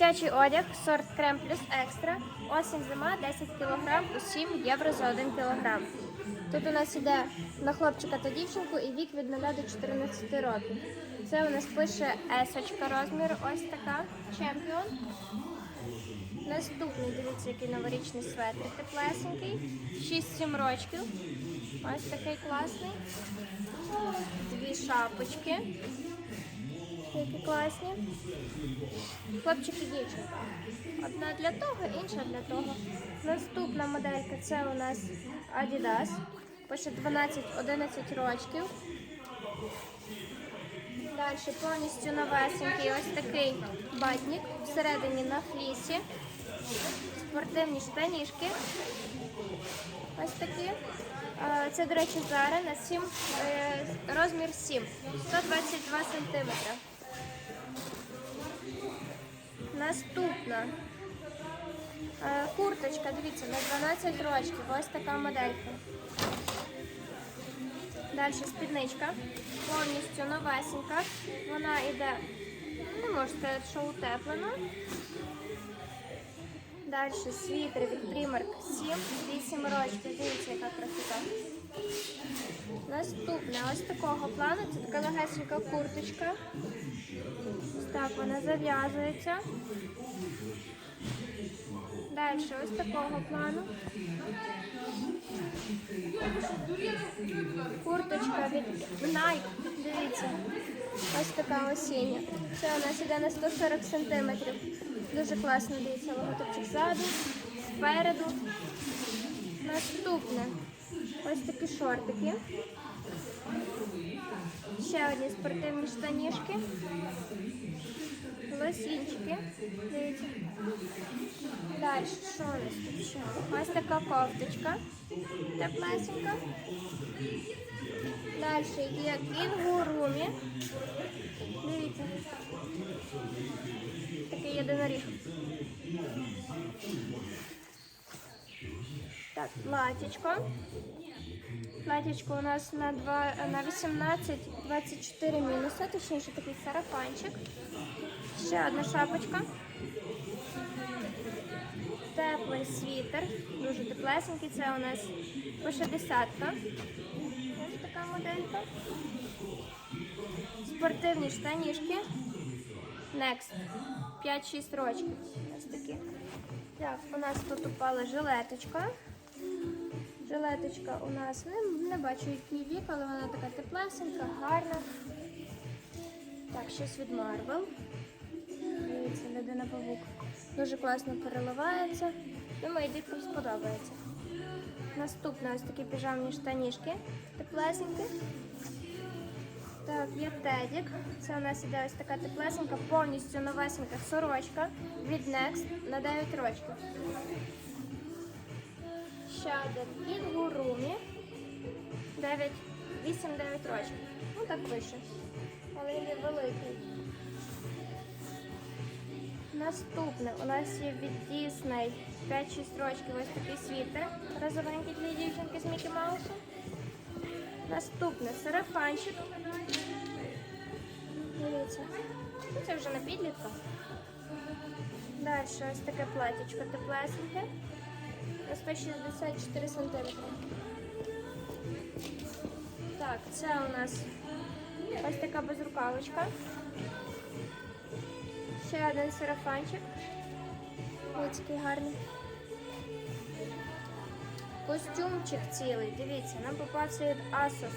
Дитячий одяг, сорт крем плюс екстра. Осінь зима 10 кг по 7 євро за 1 кг. Тут у нас іде на хлопчика та дівчинку і вік від 0 до 14 років. Це у нас пише есочка розміру, ось така чемпіон. Наступний, дивіться, який новорічний светр теплесенький. 6-7 рочків. Ось такий класний. Дві шапочки. Які класні. Хлопчик і дівчинка. Одна для того, інша для того. Наступна моделька це у нас Adidas. Пише 12-11 рочків. Далі повністю новесенький ось такий батник. Всередині на флісі. Спортивні штанішки. Ось такі. Це, до речі, зараз на 7, е, розмір 7, 122 сантиметри. Наступна е, курточка, дивіться, на 12 рочків. Ось така моделька. Далі спідничка. Повністю новесенька. Вона йде, можу сказати, що утеплена. Далі світер від Primark 7, 8 рочків. Дивіться, яка красота. Наступне ось такого плану. Це така легесенька курточка. Так вона зав'язується. Далі ось такого плану. Курточка від Nike. Дивіться. Ось така осіння. Це у нас іде на 140 сантиметрів. Дуже класно дивіться логотипчик ззаду, спереду. Наступне. Ось такі шортики. Ще одні спортивні штанішки. Лосінчики. Дивіться. Далі, що у нас тут ще? Ось така кофточка. Теплесенька. Далі є кінгурумі. Дивіться. Такий єдиноріг. Так, платічко. Платічко у нас на, 2, на 18-24 мінуси, точніше такий сарафанчик. Ще одна шапочка. Теплий світер, дуже теплесенький. Це у нас пише десятка. Ось така моделька. Спортивні штанішки. Next. 5-6 рочків. Ось такі. Так, у нас тут упала жилеточка. Жилеточка у нас не, не бачу який вік, але вона така теплесенька, гарна. Так, щось від Marvel. Дивіться, людина павук. Дуже класно переливається. Думаю, діткам сподобається. Наступне ось такі піжамні штанішки. Теплесенькі. Так, є тедік. Це у нас іде ось така теплесенька, повністю новесенька сорочка від Next на 9 років. Ще один кінгурумі. 9, 8-9 років. Ну так пише. Але він великий. Наступне у нас є від Disney 5-6 років ось такий світер. Розовенький для дівчинки з Мікі Маусом. Наступне сарафанчик. Дивіться. Ну, Це вже на підлітка. Далі ось таке платічко теплесеньке. На 164 см. Так, це у нас ось така безрукавочка. Ще один сарафанчик. Ось такий гарний. Костюмчик цілий, дивіться, нам попався від Asos.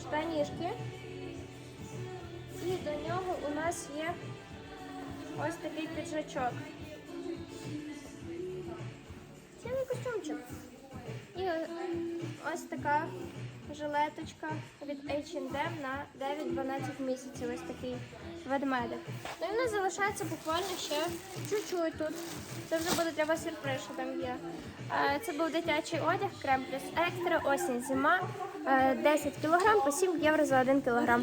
Штанішки. І до нього у нас є ось такий піджачок. Цілий костюмчик. І ось така жилеточка від H&M на 9-12 місяців. Ось такий ведмедик. Ну і в залишається буквально ще чуть-чуть тут. Це вже буде для вас сюрприз, що там є. Е, Це був дитячий одяг, крем плюс екстра, осінь, зима. Е, 10 кг по 7 євро за 1 кг.